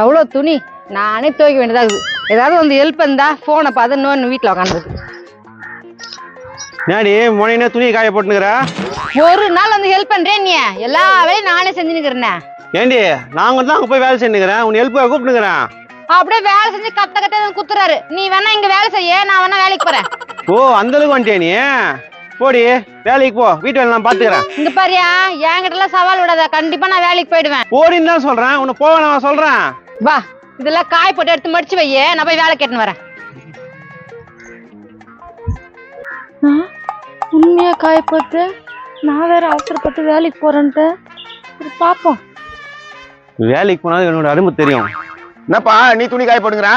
எவ்வளோ துணி? நானே துவைக்க வேண்டியதாகுது ஏதாவது வந்து ஹெல்ப் இருந்தா ஃபோனை பார்த்து இன்னொன்று வீட்டில் உட்காந்துருக்கு ஏடி முனையினே துணியை காய போட்டுனுக்குற ஒரு நாள் வந்து ஹெல்ப் பண்றேன் நீ. எல்லா வேலையும் நானே செஞ்சுன்னுக்கிறேன். ஏண்டி நான் தான் அங்கே போய் வேலை செஞ்சுக்கிறேன் உன் ஹெல்ப்புக்காக கூப்பிட்டுக்கிறேன் அப்படியே வேலை செஞ்சு கத்த கத்த குத்துறாரு. நீ வேணா இங்க வேலை செய்ய நான் வேணா வேலைக்கு போறேன். ஓ அந்த அளவுக்கு வந்துட்டியா நீ? போடி வேலைக்கு போ. வீட்டு வேலை நான் பார்த்துக்கிறேன் இங்க பாரியா என்கிட்ட எல்லாம் சவால் விடாத. கண்டிப்பா நான் வேலைக்கு போயிடுவேன். போடின்னு தான் சொல்கிறேன் உன்னை போக நான் சொல்கிறேன் வா இதெல்லாம் காய் போட்டு எடுத்து மடிச்சு வையே. நான் போய் வேலை கேட்டுன்னு வரேன். உண்மையா காய போட்டு? நான் வேற அவசரப்பட்டு வேலைக்கு போறேன்ட்டு. பாப்போம். வேலைக்கு போனால் என்னோட அருமை தெரியும். என்னப்பா நீ துணி காய போடுங்கிற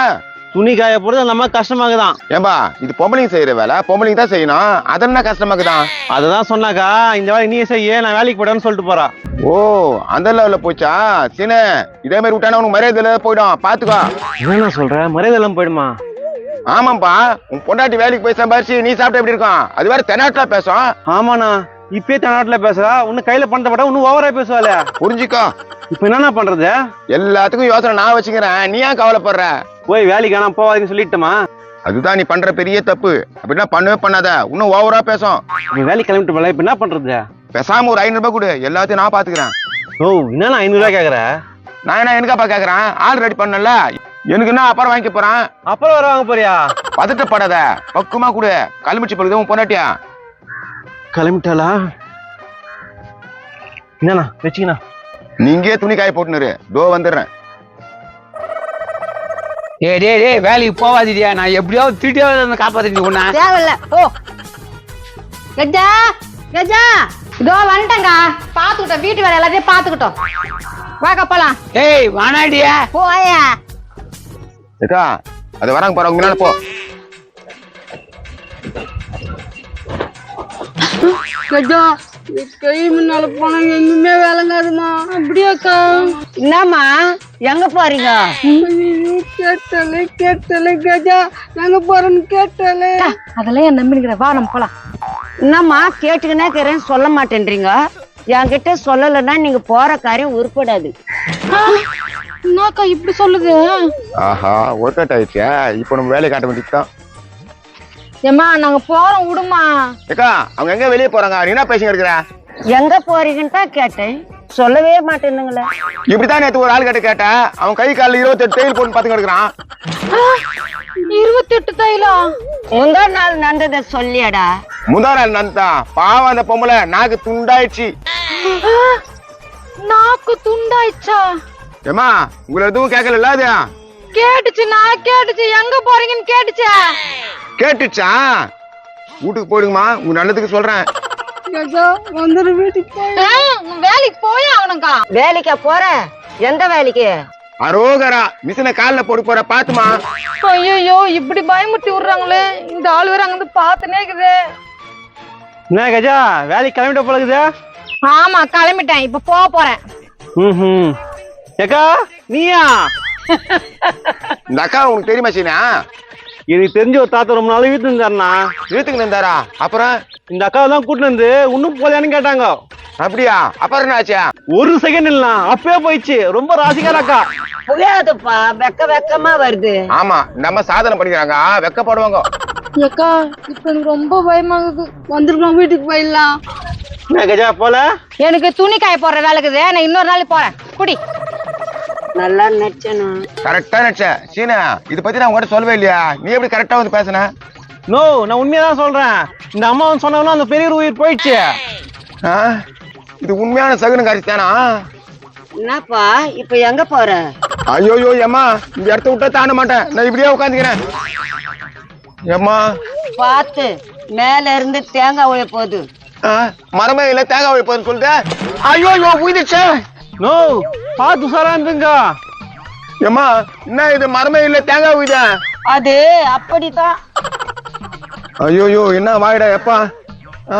துணி காய போடுறது அந்த மாதிரி கஷ்டமாகுதான். ஏன்பா இது பொம்பளைங்க செய்யற வேலை. பொம்பளைங்க தான் செய்யணும். அது என்ன கஷ்டமாக்குதான்? அதுதான் சொன்னாக்கா இந்த வேலை நீ செய்ய நான் வேலைக்கு போயிட்டேன்னு சொல்லிட்டு போறா. ஓ அந்த லெவல்ல போச்சா? சீனு இதே மாதிரி விட்டானா உனக்கு மரியாதை இல்ல போயிடும். பாத்துக்கோ. என்ன சொல்ற? மரியாதை எல்லாம் போயிடுமா? ஆமாப்பா உன் பொண்டாட்டி வேலைக்கு போய் சம்பாரிச்சு நீ சாப்பிட்ட எப்படி இருக்கும்? அது வேற தென்னாட்டுல பேசும். ஆமாண்ணா இப்பயே தமிழ்நாட்டுல பேசுறா. இன்னும் கையில பணத்தை பட்டா இன்னும் ஓவரா பேசுவாளே. புரிஞ்சுக்கோ. இப்ப என்னண்ணா பண்றது? எல்லாத்துக்கும் யோசனை நான் வச்சுக்கிறேன். நீ ஏன் கவலைப்படுற? போய் வேலைக்கு வேணாம் போவாதீங்கன்னு சொல்லிட்டோமா அதுதான் நீ பண்ற பெரிய தப்பு. அப்படின்னா பண்ணவே பண்ணாத. இன்னும் ஓவரா பேசும். இப்ப வேலைக்கு கிளம்பிட்டு போல இப்ப என்ன பண்றது? பேசாம ஒரு ஐநூறு ரூபாய் கொடு. எல்லாத்தையும் நான் பாத்துக்கிறேன். ஓ என்னண்ணா ஐநூறு ரூபாய் கேக்குற? நான் என்ன எனக்காப்பா கேக்குறேன்? ஆள் ரெடி பண்ணல. எனக்கு என்ன அப்புறம் வாங்கிக்க போறேன்? அப்புறம் வர வாங்க போறியா? பதட்டப்படாத. பக்குமா கொடு. கல்மிச்சு பழுது உன் பொண்டாட்டியா? கிளம்பிட்டாளா? என்னண்ணா வச்சுக்கண்ணா. நீங்கே துணி காய போட்டுனுரு தோ வந்துடுறேன். டேய் டேய் டேய் வேலைக்கு போவாதீடியா. நான் எப்படியாவது திருட்டியாவது வந்து காப்பாத்தி உன்ன. தேவையில்ல. ஓ. கஜா கஜா. இதோ வந்துட்டேங்க பாத்துக்கிட்டோம் வீட்டு வேலை எல்லாத்தையும் பாத்துக்கிட்டோம் வாக்க போலாம். டேய் வானாடியா. போயா. ஏக்கா அது வராங்க பாரு முன்னால போ. கஜா கை முன்னால போனா எங்குமே வேலைங்காதுமா அப்படியாக்கா? என்னம்மா? எங்க போறீங்க? கேட்டலே கேட்டலே கஜா. நாங்க போறோம்னு கேட்டலே. அதெல்லாம் என் நம்பினுக்கிற வா நம்ம போலாம். என்னம்மா கேட்டுக்கினே இருக்கிறேன் சொல்ல மாட்டேன்றீங்க. என்கிட்ட சொல்லலைன்னா நீங்க போற காரியம் உருப்படாது. என்னக்கா இப்படி சொல்லுது? ஆஹா ஒர்க் அவுட் ஆயிடுச்சா இப்போ நம்ம வேலையை காட்ட வேண்டியதுதான். ஏம்மா நாங்க போறோம் விடுமா ஏக்கா அவங்க எங்க வெளியே போறாங்க? நீ என்ன பேசிங்க இருக்கிற? எங்க போறீங்கன்னு தான் கேட்டேன். சொல்லவே மாட்டேனுங்களே இப்படித்தான் நேத்து ஒரு ஆள் கிட்ட கேட்டேன். அவன் கை காலில் இருபத்தெட்டு தையல் போட்டு பாத்துக்க இருக்கிறான். இருபத்தி எட்டு தைலம் முந்தா நாள் நடந்ததை சொல்லியடா. முந்தா நாள் நந்தான் பாவம் அந்த பொம்பளை. நாக்கு துண்டாயிடுச்சு. நாக்கு துண்டாயிச்சா ஏமா உங்களை எதுவும் கேட்கல அது? கேட்டுச்சு நான் கேட்டுச்சு. எங்க போறீங்கன்னு கேட்டுச்சா? கேட்டுச்சா? வீட்டுக்கு போயிடுங்கம்மா. உங்க நல்லதுக்கு சொல்றேன். வேலைக்கு போயே ஆகணும்க்கா. வேலைக்கா போற எந்த வேலைக்கு? அரோகரா மிஷினை காலில் போட்டு போற பாத்துமா? ஐயோ இப்படி பயமுட்டி விடுறாங்களே. இந்த ஆள் வேற அங்க வந்து பாத்துனே இருக்குது என்ன கஜா வேலைக்கு கிளம்பிட்ட போல இருக்குது? ஆமா கிளம்பிட்டேன். இப்ப போக போறேன். ம் ஏக்கா நீயா? இந்த அக்கா உனக்கு தெரியுமா சீனா? எனக்கு தெரிஞ்ச ஒரு தாத்தா ரொம்ப நாள் வீட்டுல இருந்தாருண்ணா வீட்டுக்கு நின்றாரா அப்புறம்? இந்த அக்காவை தான் கூட்டிட்டு வந்து இன்னும் போலையான்னு கேட்டாங்க. அப்படியா? அப்புறம் என்ன ஆச்சா? ஒரு செகண்ட் இல்ல அப்பயே போயிடுச்சு. ரொம்ப ராசிக்கார அக்கா. புரியாதுப்பா வெக்க வெக்கமா வருது. ஆமா நம்ம சாதனை பண்ணிக்கிறாங்க. வெக்கப்படுவாங்க அக்கா இப்ப எனக்கு ரொம்ப பயமாகுது. வந்துருக்கோம் வீட்டுக்கு போயிடலாம். என்ன கஜா போல? எனக்கு துணி காய போடுற வேலைக்குது நான் இன்னொரு நாள் போறேன். குடி. நல்லா நடிச்சனா கரெக்டா நினைச்ச சீனா இத பத்தி நான் உங்ககிட்ட சொல்லவே இல்லையா? நீ எப்படி கரெக்டா வந்து பேசுன? நோ நான் உண்மையா தான் சொல்றேன். இந்த அம்மா வந்து சொன்னவனா அந்த பெரிய உயிர் போயிடுச்சு. ஆ? இது உண்மையான சகுன காட்சி தானா என்னப்பா இப்ப எங்க போற? ஐயோயோ ஏம்மா இந்த இடத்த விட்டா தாண்ட மாட்டேன். நான் இப்படியே உட்காந்துக்கிறேன். ஏம்மா? பார்த்து மேல இருந்து தேங்காய் உழைய போகுது. ஆ, மரமே இல்ல தேங்காய் வைப்பதுன்னு சொல்லிட்டு? ஐயோ ஐயோ உயிரிச்சே நோ பார்த்து உசாரா இருந்துங்க. ஏம்மா என்ன இது மரமே இல்ல தேங்காய் உயித அது அப்படித்தான். ஐயோ என்ன வாயிடா எப்பா? ஆ?